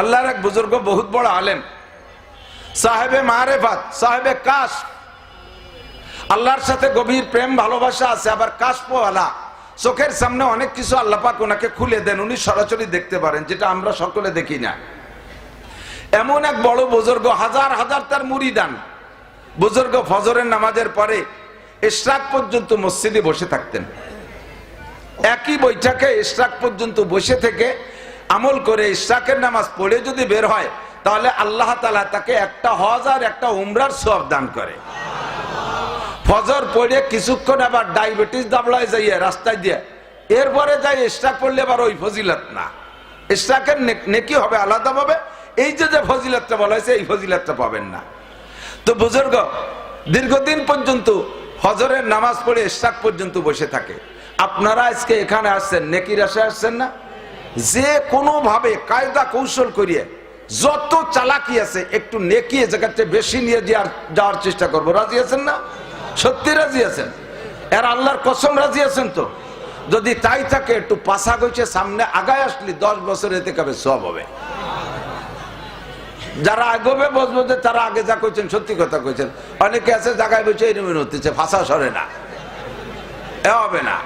আল্লাহর এক বুজুর্গ বহুত বড় আলেম। সাহেবে মারেফাত, সাহেবে কাশ। আল্লাহর সাথে গভীর প্রেম, ভালোবাসা আছে, আবার কাশপওয়ালা চোখের সামনে অনেক কিছু আল্লাহ পাক ওনাকে খুলে দেন, উনি সরাসরি দেখতে পারেন, যেটা আমরা সকলে দেখি না। এমন এক বড় বুজুর্গ, হাজার হাজার তার মুড়িদান বুজুর্গ ফজরের নামাজের পরে ইশরাক পর্যন্ত মসজিদে বসে থাকতেন। একই বৈঠকে ইশরাক পর্যন্ত বসে থেকে আমল করে ইশরাকের নামাজ পড়ে যদি বের হয়, তাহলে আল্লাহ তালা তাকে একটা হজ আর একটা উমরার সব দান করে। ফজর পড়ে কিছুক্ষণ আবার ডায়াবেটিস দাবলায় যাইয়ে রাস্তায় দিয়ে, এরপরে যাই ইশরাক পড়লে আবার ওই ফজিলত না। ইশরাকের নে- নেকি হবে আলাদা ভাবে এই যে যে ফজিলতটা বলা হয়েছে, এই ফজিলতটা পাবেন না। তো বুজুর্গ, দীর্ঘদিন পর্যন্ত হজরের নামাজ পড়ে ইশরাক পর্যন্ত বসে থাকে। আপনারা আজকে এখানে আসছেন, নেকির আশে আসছেন না? যে কোনো ভাবে কায়দা কৌশল করিয়ে যত চালাকি আছে, একটু নেকি এ জায়গাতে বেশি নিয়ে যাওয়ার যাওয়ার চেষ্টা করব। রাজি আছেন না? সত্যি রাজি আছেন? এর আল্লাহর কসম রাজি আছেন তো? যদি তাই থাকে, একটু পাশা গইছে, সামনে আগায় আসলি, দশ বছর এতে কবে সব হবে। যারা আগবে বসবো যে তারা আগে যা কইছেন, সত্যি কথা কইছেন। অনেকে আছে জায়গায় বসে এরকম হতেছে ভাষা সরে না। এ হবে না।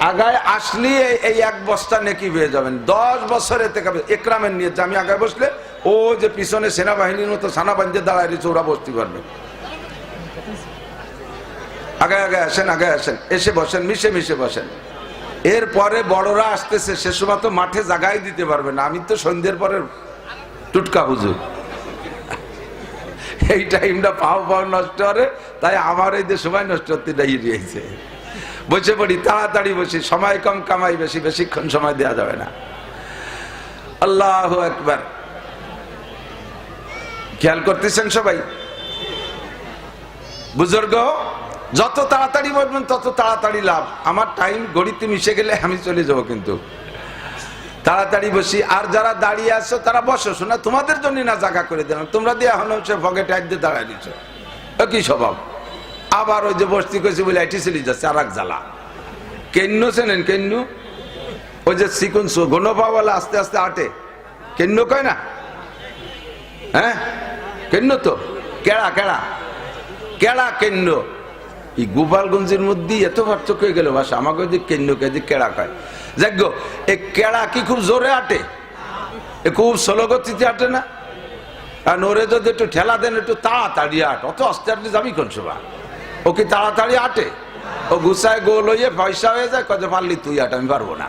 আগায় আসলি এই- এক বস্তা নেকি পেয়ে যাবেন। দশ বছরে একরামের নিয়ে আমি আগায় বসলে ও যে পিছনে সেনাবাহিনীর মতো সেনাবাহিনীতে দাঁড়ায় রয়েছে, ওরা বসতে পারবে। আগে আগে আসেন আগে আসেন। এসে বসেন, মিশে মিশে বসেন। এরপরে বড়রা আসতেছে, সে সময় তো মাঠে জাগাই দিতে পারবে না। আমি তো সন্ধ্যের পরে টুটকা হুজুর। এই টাইমটা পাও পাও নষ্ট করে তাই আমার এই যে সময় নষ্ট করতে দাঁড়িয়েছে বসে পড়ি, তাড়াতাড়ি বসি, সময় কম কামাই বেশি, বেশিক্ষণ সময় দেওয়া যাবে না। আল্লাহ একবার খেয়াল করতেছেন সবাই? বুজুর্গ, যত তাড়াতাড়ি বলবেন, তত তাড়াতাড়ি লাভ। আমার টাইম গড়িতে মিশে গেলে আমি চলে যাব কিন্তু। তাড়াতাড়ি বসি, আর যারা দাঁড়িয়ে আছো, তারা বসো, শোনা, তোমাদের জন্য না জায়গা করে দিলাম। তোমরা দিয়ে এখন হচ্ছে পকেটে এক দিয়ে দাঁড়ায় ও কি স্বভাব। আবার ওই যে বস্তি করেছি বলে এটি চলে যাচ্ছে আর এক জ্বালা। কেন্ন চেনেন, কেন্ন? ওই যে চিকুন ঘন পাওয়ালা আস্তে আস্তে আটে। কেন্ন কয় না? হ্যাঁ? কেন্ন তো? কেড়া কেড়া? কেড়া, কেন্ন? এই গোপালগঞ্জের মধ্যে এত পার্থক্য হয়ে গেল ভাষা আমাকে যে কেন্ন কে যে কেড়া কয়। যাক এ কেড়া কি খুব জোরে আটে? এ খুব স্লো গতিতে আটে না? আর ওরে যদি একটু ঠেলা দেন, একটু তাড়াতাড়ি আট। অত আস্তে আস্তে যাবি কোন সময় ও কি তাড়াতাড়ি আটে? ও গুছায় গোল হয়ে পয়সা হয়ে যায় কত পারলি তুই আট, আমি পারব না।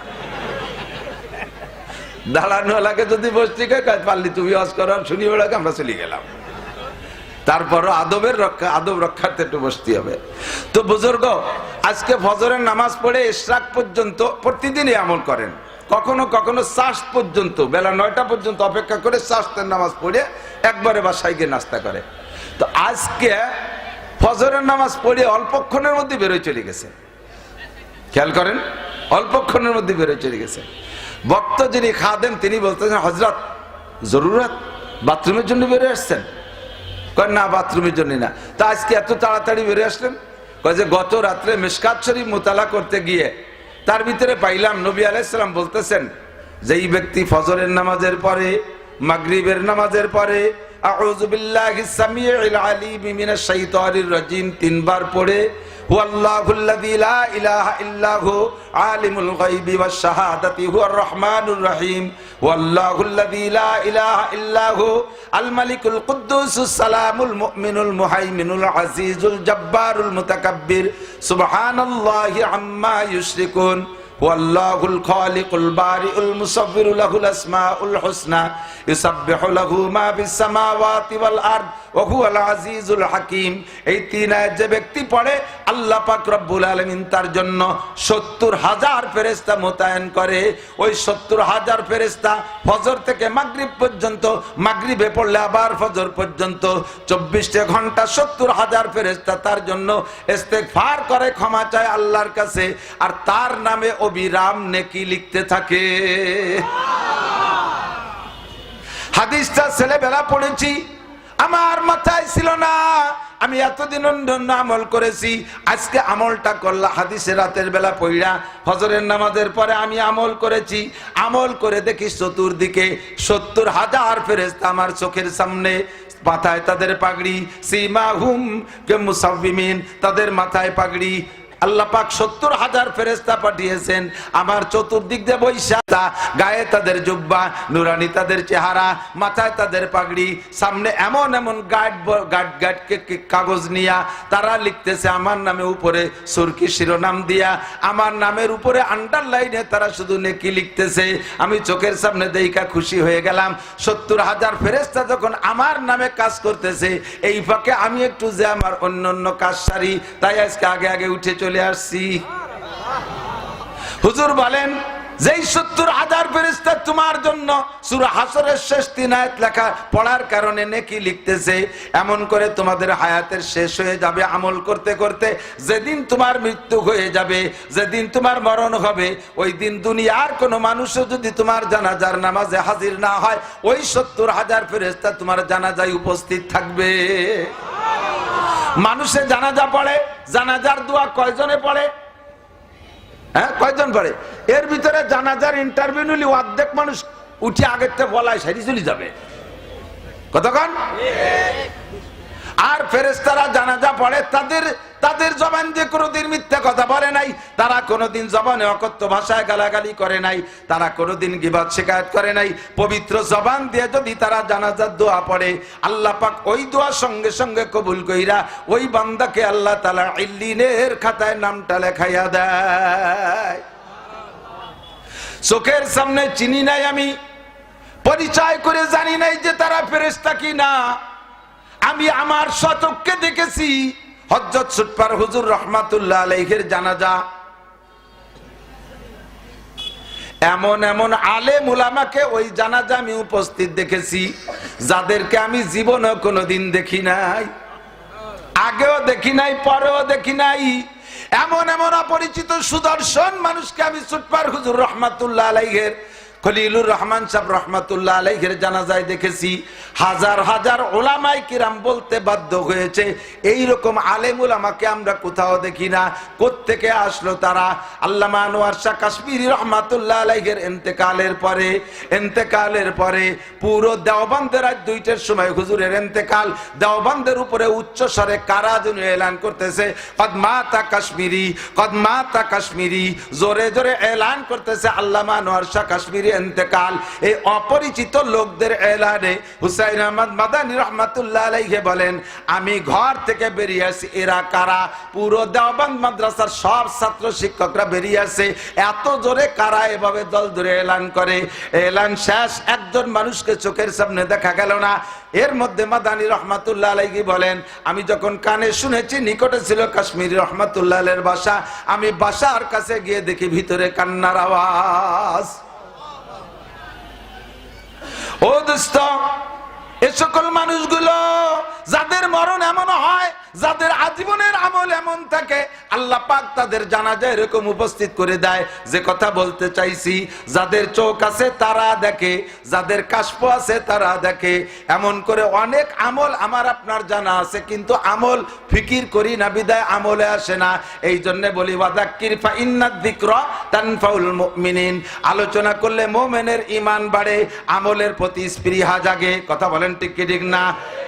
দাঁড়ানো লাগে যদি বসতে কাজ পারলি তুমি অস করো শুনি বেড়াকে আমরা চলে গেলাম। তারপরও আদবের রক্ষা, আদব রক্ষার্থে একটু বসতে হবে। তো বুজুর্গ, আজকে ফজরের নামাজ পড়ে ইশরাক পর্যন্ত প্রতিদিনই আমল করেন। কখনো কখনো চাষ পর্যন্ত, বেলা নয়টা পর্যন্ত অপেক্ষা করে চাষের নামাজ পড়ে একবারে বাসায় গিয়ে নাস্তা করে। তো আজকে ফজরের নামাজ পড়ে অল্পক্ষণের মধ্যে বেরোয় চলে গেছে। খেয়াল করেন? অল্পক্ষণের মধ্যে বেরোয় চলে গেছে। বক্ত যিনি খাদেন তিনি বলতেছেন হজরত জরুরত, বাথরুমের জন্য বেরোয় আসছেন? কয়, না, বাথরুমের জন্য না। তা আজকে এত তাড়াতাড়ি বেরিয়ে আসলেন? কয় যে, গত রাত্রে মিসকাত শরীফ মোতালা করতে গিয়ে তার ভিতরে পাইলাম। নবী আলাইসালাম বলতেছেন যে, এই ব্যক্তি ফজরের নামাজের পরে, মাগরিবের নামাজের পরে আউযু বিল্লাহিস সামিউল আলিম মিনাশ শাইতানির রাজিম। তিনবার পড়ে হুয়াল্লাহুল্লাযী লা ইলাহা ইল্লাহু আলিমুল গায়বি ওয়াশ শাহাদাতি হুয়ার রহমানুর রহিম। হুয়াল্লাহুল্লাযী লা ইলাহা ইল্লাহু আল মালিকুল কুদ্দুসুস সালামুল মুমিনুল মুহাইমিনুল আজিজুল জব্বারুল মুতাকাব্বির। সুবহানাল্লাহি আম্মা ইউশরিকুন। والله الخالق البارئ المصور له الأسماء الحسنى يسبح له ما في السماوات ওহু আল আজিজুল হাকিম। এই তিন আয়াত যে ব্যক্তি পড়ে, আল্লাহ পাক রব্বুল আলমিন তার জন্য সত্তর হাজার ফেরেস্তা মোতায়েন করে। ওই সত্তর হাজার ফেরেস্তা ফজর থেকে মাগরিব পর্যন্ত, মাগরিবে পড়লে আবার ফজর পর্যন্ত। চব্বিশটা ঘণ্টা সত্তর হাজার ফেরেস্তা তার জন্য ফার করে, ক্ষমা চায় আল্লাহর কাছে। আর তার নামে অবিরাম নেকি লিখতে থাকে। হাদিসটা ছেলেবেলা পড়েছি আমার মাথায় ছিল না। আমি এতদিন অন্য আমল করেছি। আজকে আমলটা করলা হাদিসে রাতের বেলা পইরা ফজরের নামাজের পরে আমি আমল করেছি। আমল করে দেখি চতুর্দিকে সত্তর হাজার ফেরেস্তা আমার চোখের সামনে, মাথায় তাদের পাগড়ি সীমা হুম কে মুসাফিমিন তাদের মাথায় পাগড়ি আল্লাহ পাক সত্তর হাজার ফেরেস্তা পাঠিয়েছেন। আমার চতুর্দিক দিয়ে বৈশাখা গায়ে তাদের জুব্বা, নুরানি তাদের চেহারা, মাথায় তাদের পাগড়ি, সামনে এমন এমন গার্ড গার্ড গার্ড কাগজ নিয়া তারা লিখতেছে, আমার নামে উপরে সুরকি শিরোনাম দিয়া, আমার নামের উপরে আন্ডারলাইনে তারা শুধু নেকি লিখতেছে। আমি চোখের সামনে দেইকা খুশি হয়ে গেলাম। সত্তর হাজার ফেরেস্তা যখন আমার নামে কাজ করতেছে, এই ফাঁকে আমি একটু যে আমার অন্য অন্য কাজ সারি, তাই আজকে আগে আগে উঠে চলে আসছি। হুজুর বলেন, যেই সত্তর হাজার ফেরিস্তা তোমার জন্য সুরা হাসরের শেষ তিন আয়াত লেখা, পড়ার কারণে নেকি লিখতেছে, এমন করে তোমাদের হায়াতের শেষ হয়ে যাবে আমল করতে করতে। যেদিন তোমার মৃত্যু হয়ে যাবে, যেদিন তোমার মরণ হবে, ওই দিন দুনিয়ার কোনো মানুষও যদি তোমার জানাজার নামাজে হাজির না হয়, ওই সত্তর হাজার ফেরেস্তা তোমার জানাজায় উপস্থিত থাকবে। মানুষে জানাজা পড়ে, জানাজার দোয়া কয়জনে পড়ে? হ্যাঁ কয়জন পড়ে? এর ভিতরে জানাজার ইন্টারভিউ নিলি অর্ধেক মানুষ উঠে আগের থেকে বলায় সারি চলে যাবে। কতক্ষণ? আর ফেরেস্তারা জানাজা পড়ে, তাদের তাদের জবান দিয়ে কোনোদিন মিথ্যা কথা বলে নাই, তারা কোনোদিন জবানে অকথ্য ভাষায় গালাগালি করে নাই, তারা কোনোদিন গিবাদ শিকায়ত করে নাই। পবিত্র জবান দিয়ে যদি তারা জানাজার দোয়া পড়ে, আল্লাহ পাক ওই দোয়া সঙ্গে সঙ্গে কবুল কইরা ওই বান্দাকে আল্লাহ তালা ইল্লিনের খাতায় নামটা লেখাইয়া দেয়। চোখের সামনে চিনি নাই আমি, পরিচয় করে জানি নাই যে তারা ফেরেস্তা কি না আমি আমার শতককে দেখেছি। হজরত সুটপার হুজুর রহমাতুল্লাহ আলাইহের জানাজা। এমন এমন আলে মুলামাকে ওই জানাজা আমি উপস্থিত দেখেছি, যাদেরকে আমি জীবনে কোনোদিন দেখি নাই, আগেও দেখি নাই, পরেও দেখি নাই। এমন এমন অপরিচিত সুদর্শন মানুষকে আমি সুটপার হুজুর রহমাতুল্লাহ আলাইহের খলিলুর রহমান সাহেব রহমাতুল্লাহ আলাইহের জানাজায় দেখেছি, হাজার হাজার ওলামাই কিরাম বলতে বাধ্য হয়েছে এই রকম আলেম ওলামাকে আমরা কোথাও দেখি না, কোত্থেকে আসলো তারা? আল্লামা আনোয়ার শাহ কাশ্মীরি রহমাতুল্লাহ আলাইহের এন্তেকালের পরে এন্তেকালের পরে পুরো দেওবন্দের আজ দুইটার সময় হুজুরের এন্তেকাল, দেওবন্দের উপরে উচ্চ স্বরে কারা যেন এলান করতেছে কদমাতা কাশ্মীরি কদমাতা কাশ্মীরি। জোরে জোরে এলান করতেছে আল্লামা আনোয়ার শাহ কাশ্মীরি এন্তেকাল এই অপরিচিত লোকদের এলানে হুসাইন আহমদ মাদানী রহমাতুল্লাহ আলাইহে বলেন, আমি ঘর থেকে বেরিয়ে আসি। এরা কারা? পুরো দেওবন্দ মাদ্রাসার সব ছাত্র শিক্ষকরা বেরিয়ে আসে। এত জোরে কারা এভাবে দল ধরে এলান করে? এলান শেষ। একজন মানুষকে চোখের সামনে দেখা গেল না। এর মধ্যে মাদানী রহমাতুল্লাহ আলাইহি বলেন, আমি যখন কানে শুনেছি নিকটে ছিল কাশ্মীরি রহমাতুল্লাহ বাসা। আমি বাসার কাছে গিয়ে দেখি ভিতরে কান্নার আওয়াজ। ও দোস্ত এ সকল মানুষগুলো যাদের মরণ এমন হয় যাদের আজীবনের আমল এমন থাকে, আল্লাহ পাক তাদের জানাজা এরকম উপস্থিত করে দেয়, যে কথা বলতে চাইছি, যাদের চোখ আছে তারা দেখে, যাদের কাশপ আছে তারা দেখে। এমন করে অনেক আমল আমার আপনার জানা আছে, কিন্তু আমল ফিকির করি না, বিদায় আমলে আসে না। এই জন্য বলি আলোচনা করলে মুমিনের ইমান বাড়ে, আমলের প্রতি স্পৃহা জাগে। কথা বলেন ঠিক কি ঠিক না?